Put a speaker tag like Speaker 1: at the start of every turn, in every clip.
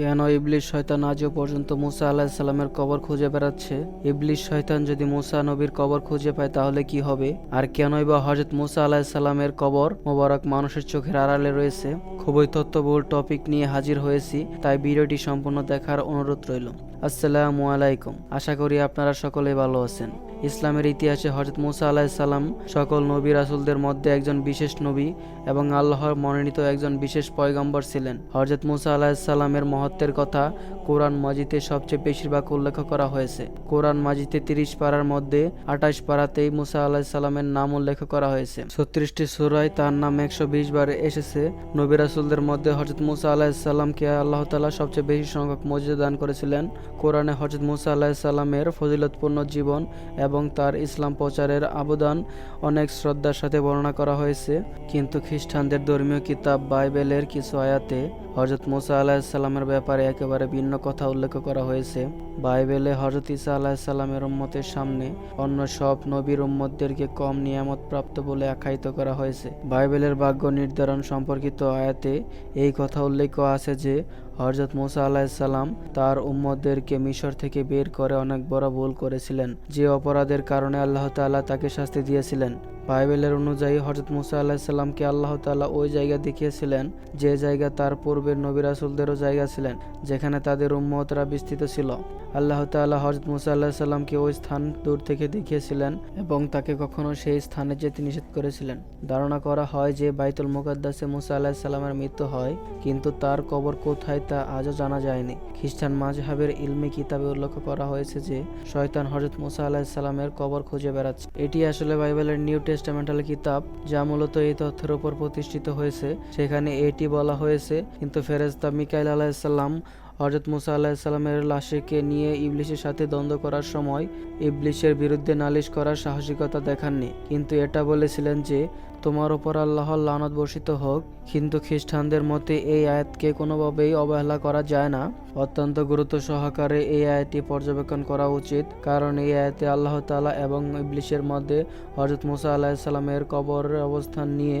Speaker 1: কেন ইবলিশ শয়তান আজও পর্যন্ত মুসা আলাহিসাল্লামের কবর খুঁজে বেড়াচ্ছে? ইবলিশ শয়তান যদি মুসা নবীর কবর খুঁজে পায় তাহলে কি হবে? আর কেনই বা হজরত মুসা আলাহিসাল্লামের কবর মোবারক মানুষের চোখের আড়ালে রয়েছে? খুবই তথ্যবহুল টপিক নিয়ে হাজির হয়েছি, তাই ভিডিওটি সম্পূর্ণ দেখার অনুরোধ রইল। আসসালামু আলাইকুম। আশা করি আপনারা সকলেই ভালো আছেন। ইসলামের ইতিহাসে হজরত মুসা আলাহিসাল্লাম সকল নবী রাসুলদের মধ্যে একজন বিশেষ নবী এবং আল্লাহর মনোনীত একজন বিশেষ পয়গম্বর ছিলেন। হজরত মুসা আলাহিসাল্লামের মহত্বের কথা কোরআন মাজিতে সবচেয়ে বেশিরভাগ উল্লেখ করা হয়েছে। কোরআন মাজিতে তিরিশ পাড়ার মধ্যে আঠাশ পাড়াতেই মুসা আলাহিসাল্লামের নাম উল্লেখ করা হয়েছে। ছত্রিশটি সুরায় তার নাম একশো বিশ বার এসেছে। নবী রাসুলদের মধ্যে হজরত মুসা আলাহিসাল্লামকে আল্লাহ তালা সবচেয়ে বেশি সংখ্যক মর্যাদা দান করেছিলেন। কোরআনে হজরত মুসা আলাহিসাল্লামের ফজিলতপূর্ণ জীবন এবং তার ইসলাম প্রচারের অবদান অনেক শ্রদ্ধার সাথে বর্ণনা করা হয়েছে। কিন্তু খ্রিস্টানদের ধর্মীয় কিতাব বাইবেলের কিছু আয়াতে হজরত মুসা আলাহিসাল্লামের ব্যাপারে একেবারে ভিন্ন কথা উল্লেখ করা হয়েছে। বাইবেলে হজরত ইসা আলাহিসাল্লামের উম্মতের সামনে অন্য সব নবীর উম্মতদেরকে কম নিয়ামত প্রাপ্ত বলে আখ্যায়িত করা হয়েছে। বাইবেলের ভাগ্য নির্ধারণ সম্পর্কিত আয়াতে এই কথা উল্লেখ আছে যে হজরত মুসা আলাহিসাল্লাম তার উম্মদদেরকে মিশর থেকে বের করে অনেক বড় ভুল করেছিলেন। যে অপরাধের কারণে আল্লাহ তাল্লাহ তাকে শাস্তি দিয়েছিলেন। বাইবেলের অনুযায়ী হজরত মুসা আলাহিসাল্লামকে আল্লাহ তাআলা ওই জায়গা দেখিয়েছিলেন, যে জায়গা তার পূর্বের নবী রাসুলদেরও জায়গা ছিলেন, যেখানে তাদের উম্মতরা বিস্তৃত ছিল। আল্লাহ তাআলা হজরত মুসা আল্লাহ সাল্লামকে ওই স্থান দূর থেকে দেখিয়েছিলেন এবং তাকে কখনো সেই স্থানে যেতে নিষেধ করেছিলেন। ধারণা করা হয় যে বাইতুল মুকাদ্দাসে মুসা আল্লাহ সাল্লামের মৃত্যু হয়, কিন্তু তার কবর কোথায় তা আজও জানা যায়নি। খ্রিস্টান মাঝহাবের ইলমি কিতাবে উল্লেখ করা হয়েছে যে, শয়তান হজরত মুসা আল্লাহ সাল্লামের কবর খুঁজে বেড়াচ্ছে। এটি আসলে বাইবেলের নিউ টেস্টামেন্টাল কিতাব, যা মূলত এই তথ্যের উপর প্রতিষ্ঠিত হয়েছে। সেখানে এটি বলা হয়েছে, কিন্তু ফেরেস্তা মিকাইল আলাহিসাল্লাম হজরত মুসা আলাহিসাল্লামের লাশকে নিয়ে ইবলিশের সাথে দ্বন্দ্ব করার সময় ইবলিশের বিরুদ্ধে নালিশ করার সাহসিকতা দেখাননি। কিন্তু এটা বলেছিলেন যে তোমার ওপর আল্লাহর লানত বর্ষিত হোক, কিন্তু খ্রিস্টানদের মতে এই আয়াতকে কোনোভাবেই অবহেলা করা যায় না। অত্যন্ত গুরুত্ব সহকারে এই আয়াতটি পর্যবেক্ষণ করা উচিত, কারণ এই আয়াতে আল্লাহ তাআলা এবং ইবলিশের মধ্যে হজরত মুসা আলাহিসাল্লামের কবরের অবস্থান নিয়ে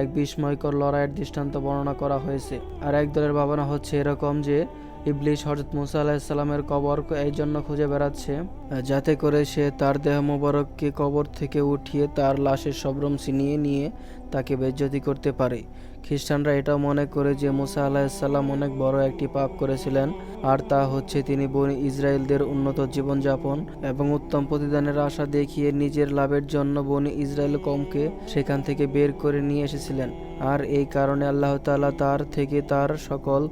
Speaker 1: এক বিস্ময়কর লড়াইয়ের দৃষ্টান্ত বর্ণনা করা হয়েছে। আর এক দলের ভাবনা হচ্ছে এরকম যে ইবলিশ হজরত মুসা আলাহিসাল্লামের কবর এই জন্য খুঁজে বেড়াচ্ছে, যাতে করে সে তার দেহ মোবারককে কবর থেকে উঠিয়ে তার লাশের সবরম ছিনিয়ে নিয়ে তাকে বেজ্জতি করতে পারে। খ্রিস্টানরা এটাও মনে করে যে মুসা আলাহিসাল্লাম অনেক বড় একটি পাপ করেছিলেন, আর তা হচ্ছে তিনি বনি ইসরায়েলদের উন্নত জীবনযাপন এবং উত্তম প্রতিদানের আশা দেখিয়ে নিজের লাভের জন্য বনি ইসরায়েল কমকে সেখান থেকে বের করে নিয়ে এসেছিলেন। আর এই কারণে আল্লাহ তাআলা তার থেকে তার সকল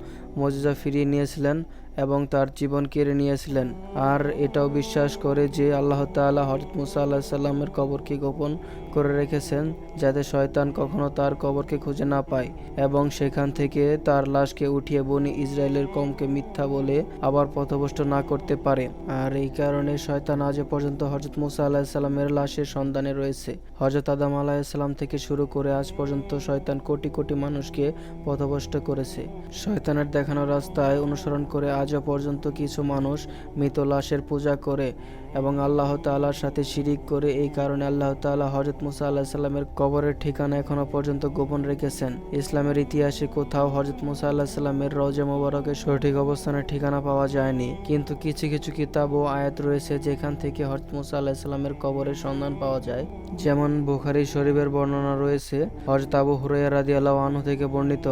Speaker 1: মজিজা ফিরিয়ে নিয়েছিলেন। এবং তার জীবন কেড়ে নিয়েছিলেন। আর এটাও বিশ্বাস করে যে আল্লাহ তাআলা হজরত মুসা আল্লাহ সাল্লামের কবরকে গোপন করে রেখেছেন, যাতে শয়তান কখনো তার কবরকে খুঁজে না পায় এবং সেখান থেকে তার লাশকে উঠিয়ে বনি ইসরায়েলের কমকে মিথ্যা বলে আবার পথভ্রষ্ট না করতে পারে। আর এই কারণে শয়তান আজ পর্যন্ত হজরত মুসা আল্লাহ সাল্লামের লাশের সন্ধানে রয়েছে। হজরত আদম আলাহিসাল্লাম থেকে শুরু করে আজ পর্যন্ত শয়তান কোটি কোটি মানুষকে পথভ্রষ্ট করেছে। শয়তানের দেখানো রাস্তায় অনুসরণ করে আজও পর্যন্ত কিছু মানুষ মৃত লাশের পূজা করে এবং আল্লাহ তাআলার সাথে শিরিক করে এই কারণে আল্লাহ তাআলা হজরত মুসা আল্লাহ সাল্লামের কবরের ঠিকানা এখনও পর্যন্ত গোপন রেখেছেন। ইসলামের ইতিহাসে কোথাও হজরত মুসা আল্লাহ সাল্লামের রওজা মোবারকের সঠিক অবস্থানের ঠিকানা পাওয়া যায়নি। কিন্তু কিছু কিছু কিতাব ও আয়াত রয়েছে যেখান থেকে হজরত মুসা আল্লাহ সাল্লামের কবরের সন্ধান পাওয়া যায়। যেমন বুখারি শরীফের বর্ণনা রয়েছে হজরত আবু হুরাইয়া রাদিয়াল্লাহু আনহু থেকে বর্ণিত,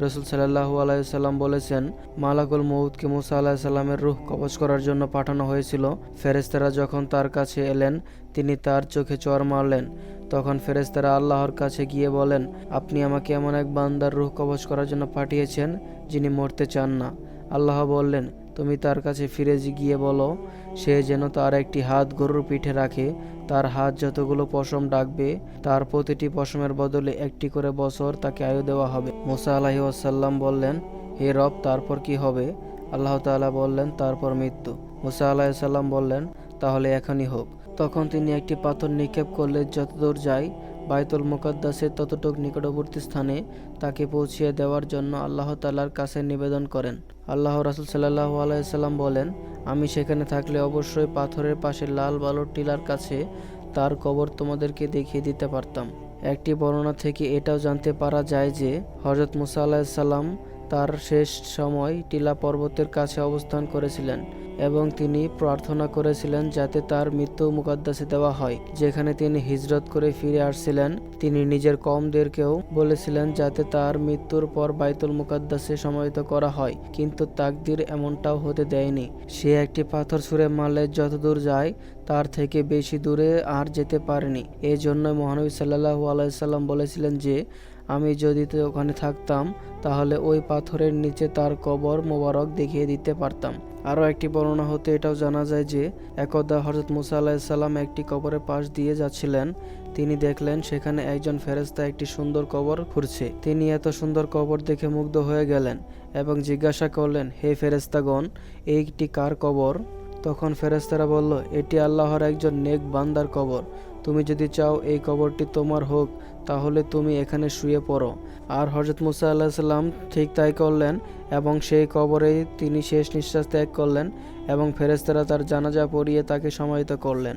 Speaker 1: রসুল সাল্লাহু আলাইসাল্লাম বলেছেন, মালাকুল মৌদকে মুসা আলাহিসাল্লামের রুহ কবচ করার জন্য পাঠানো হয়েছিল। ফেরেস্তারা যখন তার কাছে এলেন, তিনি তার চোখে চর মারলেন। তখন ফেরেস্তারা আল্লাহর কাছে গিয়ে বলেন, আপনি আমাকে এমন এক বান্দার রুহ কবচ করার জন্য পাঠিয়েছেন, যিনি মরতে চান না। আল্লাহ বললেন, তুমি তার কাছে ফিরে গিয়ে বলো, সে যেন তার একটি হাত গরুর পিঠে রাখে, তার হাত যতগুলো পশম ডাকবে, তার প্রতিটি পশমের বদলে একটি করে বছর তাকে আয়ু দেওয়া হবে। মোসা আলাহি ওয়াসাল্লাম বললেন, হে রব, তারপর কি হবে? আল্লাহ তাআলা বললেন, তারপর মৃত্যু। মুসা আলাহিসাল্লাম বললেন তাহলে এখনই হোক। তখন তিনি একটি পাথর নিক্ষেপ করলে যতদূর যায়, বাইতুল মুকাদ্দাসের ততটুক নিকটবর্তী স্থানে তাকে পৌঁছিয়ে দেওয়ার জন্য আল্লাহ তালার কাছে নিবেদন করেন। আল্লাহ রাসুল সাল্লাহ আলাইসাল্লাম বলেন, আমি সেখানে থাকলে অবশ্যই পাথরের পাশে লাল বালুর টিলার কাছে তার কবর তোমাদেরকে দেখিয়ে দিতে পারতাম। একটি বর্ণনা থেকে এটাও জানতে পারা যায় যে হজরত মুসা আলাহিসাল্লাম তার শেষ সময় টিলা পর্বতের কাছে অবস্থান করেছিলেন। এবং তিনি প্রার্থনা করেছিলেন যাতে তার মৃত্যু মুকদ্দাসে দেওয়া হয়। যেখানে তিনি হিজরত করে ফিরে আসছিলেন, তিনি নিজের কমদেরকেও বলেছিলেন যাতে তার মৃত্যুর পর বাইতুল মুকদ্দাসে সমাহিত করা হয়, কিন্তু তাকদির এমনটাও হতে দেয়নি। সে একটি পাথর ছুঁড়ে মারলে যতদূর যায়, তার থেকে বেশি দূরে আর যেতে পারেনি। এই জন্য মহানবী সাল্লাহু আলাইসাল্লাম বলেছিলেন যে আমি যদি তো ওখানে থাকতাম, তাহলে ওই পাথরের নিচে তার কবর মোবারক দেখিয়ে দিতে পারতাম। আরও একটি বর্ণনা হতে এটাও জানা যায় যে, একদা হজরত মুসা আলাহিসাল্লাম একটি কবরের পাশ দিয়ে যাচ্ছিলেন। তিনি দেখলেন সেখানে একজন ফেরেস্তা একটি সুন্দর কবর খুঁড়ছে। তিনি এত সুন্দর কবর দেখে মুগ্ধ হয়ে গেলেন এবং জিজ্ঞাসা করলেন, হে ফেরেস্তাগণ এইটি কার কবর? তখন ফেরেস্তারা বলল, এটি আল্লাহর একজন নেক বান্দার কবর। তুমি যদি চাও এই কবরটি তোমার হোক তাহলে তুমি এখানে শুয়ে পড়ো। আর হজরত মুসা আল্লাহ সাল্লাম ঠিক তাই করলেন এবং সেই কবরেই তিনি শেষ নিঃশ্বাস ত্যাগ করলেন এবং ফেরেস্তারা তার জানাজা পড়িয়ে তাকে সমাহিত করলেন।